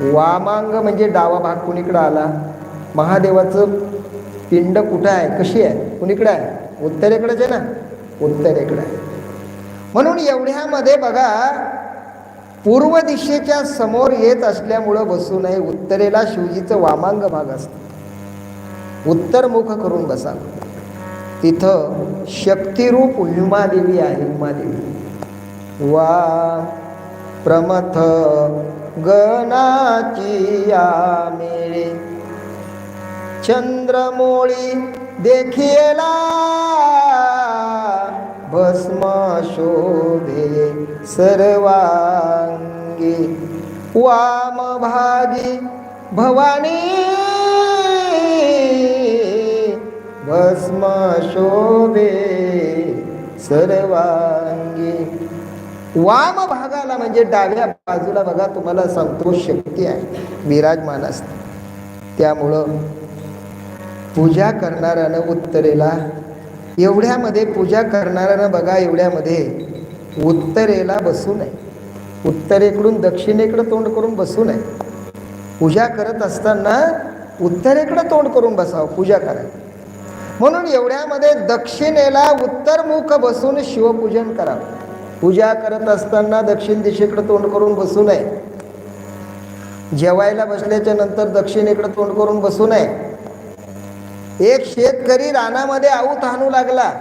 वामांग म्हणजे डावा भाग. कुणीकडं आला? महादेवाचं पिंड कुठं आहे? कशी आहे? कुणीकडं आहे? उत्तरेकडेच आहे ना? उत्तरेकडे आहे. म्हणून एवढ्यामध्ये बघा पूर्व दिशेच्या समोर येत असल्यामुळं बसू नये. उत्तरेला शिवजीचं वामांग भाग असतं. उत्तरमुख करून बसा. तिथं शक्तिरूप उमादेवी आहे उमादेवी वा. प्रमथ गणाची मेळे चंद्रमोळी देखिला भस्म शोभे सर्वांगी. वाम भागी भवानी भस्म शोभे सर्वांगी. वाम भागाला म्हणजे डाव्या बाजूला बघा तुम्हाला संतोष शक्ती आहे. विराजमान असते. त्यामुळं पूजा करणाऱ्यानं उत्तरेला एवढ्यामध्ये पूजा करणाऱ्यानं बघा एवढ्यामध्ये उत्तरेला बसू नये. उत्तरेकडून दक्षिणेकडं तोंड करून बसू नये. पूजा करत असताना उत्तरेकडं तोंड करून बसावं पूजा करा म्हणून एवढ्यामध्ये दक्षिणेला उत्तरमुख बसून शिवपूजन करावं. पूजा करत असताना दक्षिण दिशेकडे तोंड करून बसू नये. जेवायला बसल्याच्या नंतर दक्षिणेकडे तोंड करून बसू नये. एक शेतकरी रानामध्ये आऊत हाणू लागला.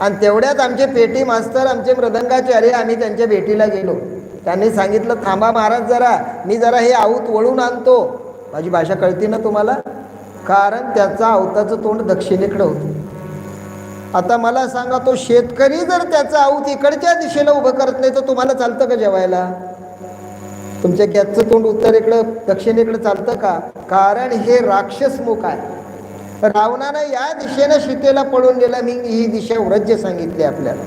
आणि तेवढ्यात आमचे पेटी मास्तर आमचे मृदंगाचार्य आम्ही त्यांच्या भेटीला गेलो. त्यांनी सांगितलं थांबा महाराज जरा मी जरा हे आऊत वळून आणतो. माझी भाषा कळती ना तुम्हाला? कारण त्याचा आवताचं तोंड दक्षिणेकडं होतं. आता मला सांगा तो शेतकरी जर त्याचं आऊत इकडच्या दिशेला उभं करत नाही तर तुम्हाला चालतं का जेवायला? तुमच्या गॅसचं तोंड उत्तरेकडं दक्षिणेकडे चालतं का? कारण हे राक्षस मुख आहे. रावणानं या दिशेनं सीतेला पळून गेला मी ही दिशा व्रज्य सांगितली आपल्याला.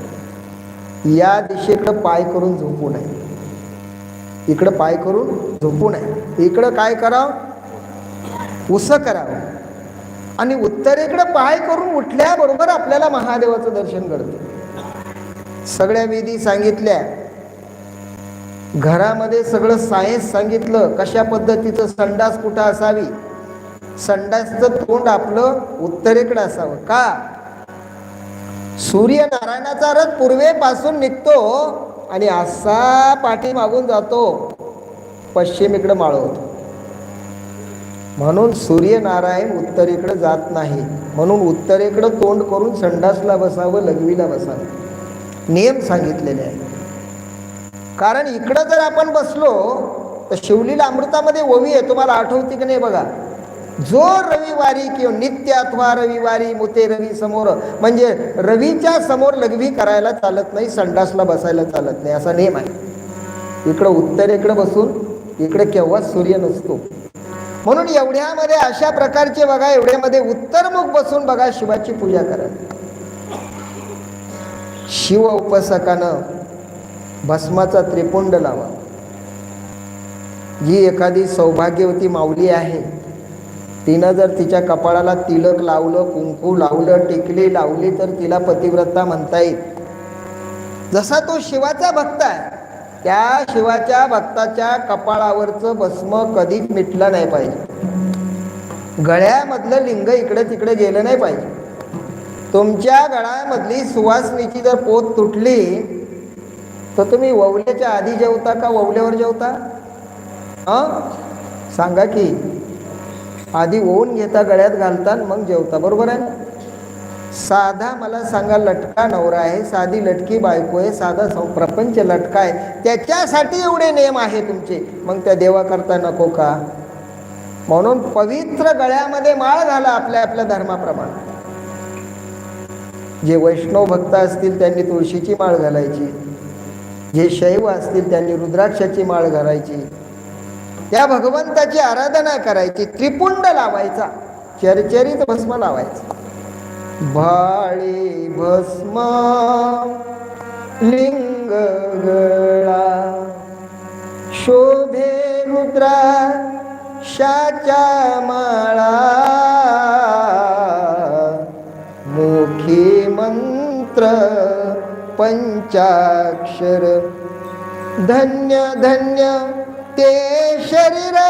या दिशेकडं पाय करून झोपू नये. इकडं पाय करून झोपू नये. इकडं काय करावं? उसं करावं. आणि उत्तरेकडं पाय करून उठल्याबरोबर आपल्याला महादेवाचं दर्शन घडतं. सगळ्या विधी सांगितल्या. घरामध्ये सगळं सायन्स सांगितलं. कशा पद्धतीचं संडास कुठं असावी? संडासचं तोंड आपलं उत्तरेकडे असावं. का? सूर्यनारायणाचा रथ पूर्वेपासून निघतो आणि असा पाठी मागून जातो. पश्चिमेकडे माळवतो. म्हणून सूर्यनारायण उत्तरेकडे जात नाही. म्हणून उत्तरेकडं तोंड करून संडासला बसावं लघवीला बसावं. नियम सांगितलेले आहे कारण इकडं जर आपण बसलो तर शिवलीला अमृतामध्ये ओवी आहे. तुम्हाला आठवते की नाही बघा? जो रविवारी किंवा नित्य अथवा रविवारी मुते रवी समोर म्हणजे रवीच्या समोर लघवी करायला चालत नाही संडासला बसायला चालत नाही असा नियम आहे. इकडं उत्तरेकडं बसून इकडे केव्हाच सूर्य नसतो. म्हणून एवढ्यामध्ये अशा प्रकारचे बघा एवढ्यामध्ये उत्तरमुख बसून बघा शिवाची पूजा करा. शिव उपसकानं भस्माचा त्रिपुंड लावा. जी एखादी सौभाग्यवती माऊली आहे तिनं जर तिच्या कपाळाला तिलक लावलं कुंकू लावलं टिकली लावली तर तिला पतिव्रता म्हणता येईल. जसा तो शिवाचा भक्त आहे त्या शिवाच्या भक्ताच्या कपाळावरचं भस्म कधीच मिटलं नाही पाहिजे. गळ्यामधलं लिंग इकडे तिकडे गेलं नाही पाहिजे. तुमच्या गळ्यामधली सुवासनीची जर पोत तुटली तर तुम्ही ववल्याच्या आधी जेवता का ववल्यावर जेवता? हं? सांगा की. आधी ओवून घेता गळ्यात घालता आणि मग जेवता. बरोबर आहे ना? साधा मला सांगा लटका नवरा आहे साधी लटकी बायको आहे साधा सं प्रपंच लटका आहे त्याच्यासाठी एवढे नियम आहे तुमचे. मग त्या देवा करता नको का? म्हणून पवित्र गळ्यामध्ये माळ घाला आपल्या आपल्या धर्माप्रमाणे. जे वैष्णव भक्त असतील त्यांनी तुळशीची माळ घालायची. जे शैव असतील त्यांनी रुद्राक्षाची माळ घालायची. त्या भगवंताची आराधना करायची. त्रिपुंड लावायचा. चरचरीत भस्म लावायचा. भाळी भस्म लिंग गळा. शोभे रुद्रा शाचा माळा. मुखी मंत्र पंचाक्षर. धन्य धन्य ते शरीर